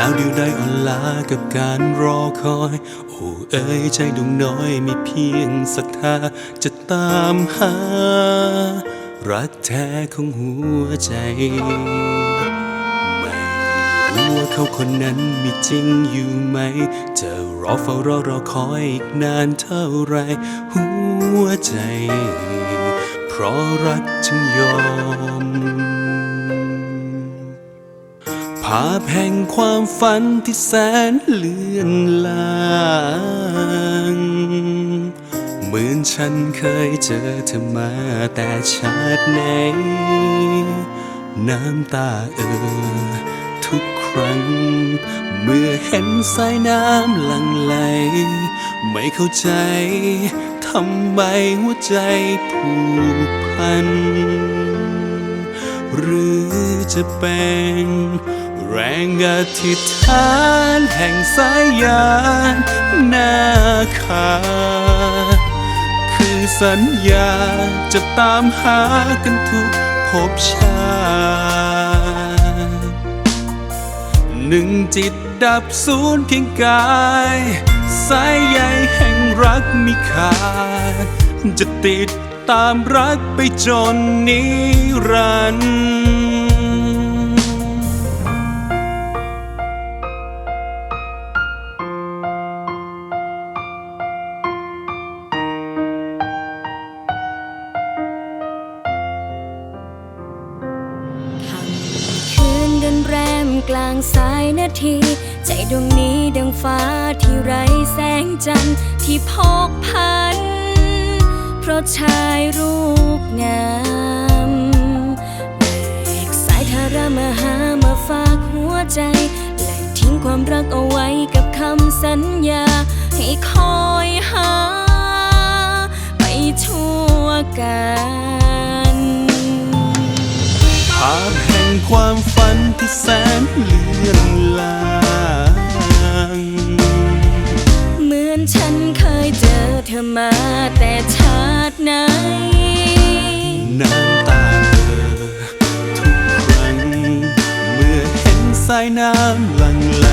แล้วเดียวได้อ่อนล้ากับการรอคอย โอ้เอ้ยใจดวงน้อยมีเพียงศรัทธาจะตามหา รักแท้ของหัวใจไม่รู้ว่าเขาคนนั้นมีจริงอยู่ไหม จะรอเฝ้ารอรอคอยอีกนานเท่าไร หัวใจ เพราะรักจึงยอมาพแห่งความฝันที่แสนเลื่อนลางเหมือนฉันเคยเจอเธอมาแต่ชาติไหน น้ำตาเอ่อทุกครั้ง เมื่อเห็นสายน้ำหลั่งไหล ไม่เข้าใจทำไมหัวใจผูกพัน หรือจะเป็น แรงอธิษฐานแห่งสายยานนาคา คือสัญญาจะตามหากันทุกภพชาติหนึ่งจิตดับศูนย์เพียงกาย สายใยแห่งรักมิขาด จะติดตามรักไปจนนิรันดร์ กลางสายนาที ใจดวงนี้ดังฟ้าที่ไร้แสงจันทร์ที่พกพัน เพราะชายรูปงามเอกสายทารามาหามาฝากหัวใจ และทิ้งความรักเอาไว้กับคำสัญญา ให้คอยหา ไปชั่วกันภาพแห่งความฝัน แสนเลื่อนลางเหมือนฉันเคยเจอเธอมาแต่ชาติไหน น้ำตาเธอทุกครั้ง เมื่อเห็นสายน้ำหลั่งไหล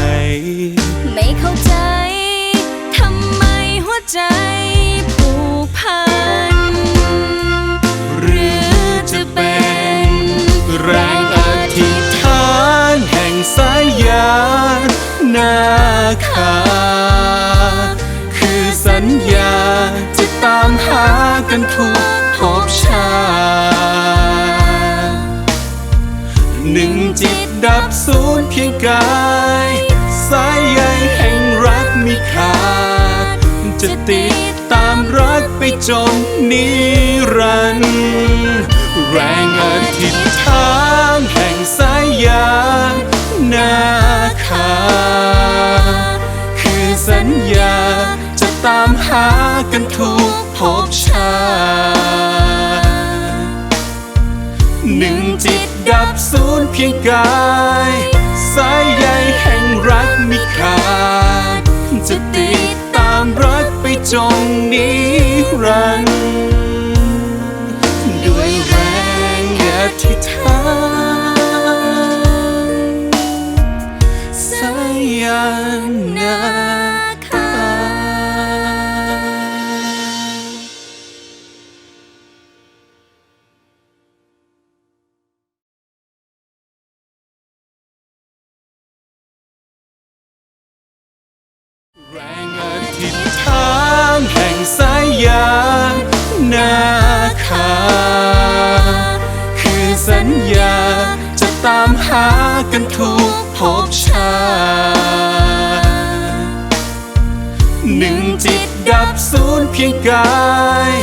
กันทุกภพชาหนึ่งจิตดับศูนย์เพียงกาย สายใยแห่งรักมีขาดจะติดตามรักไปจนนิรันดร์แรงอาทิตย์ ธิษฐานสยานนาคาแรงอธิษฐานแห่งสายยานนา ญญา จะตามหากันทุกภพชาหนึ่งจิตดับศูนย์เพียงกาย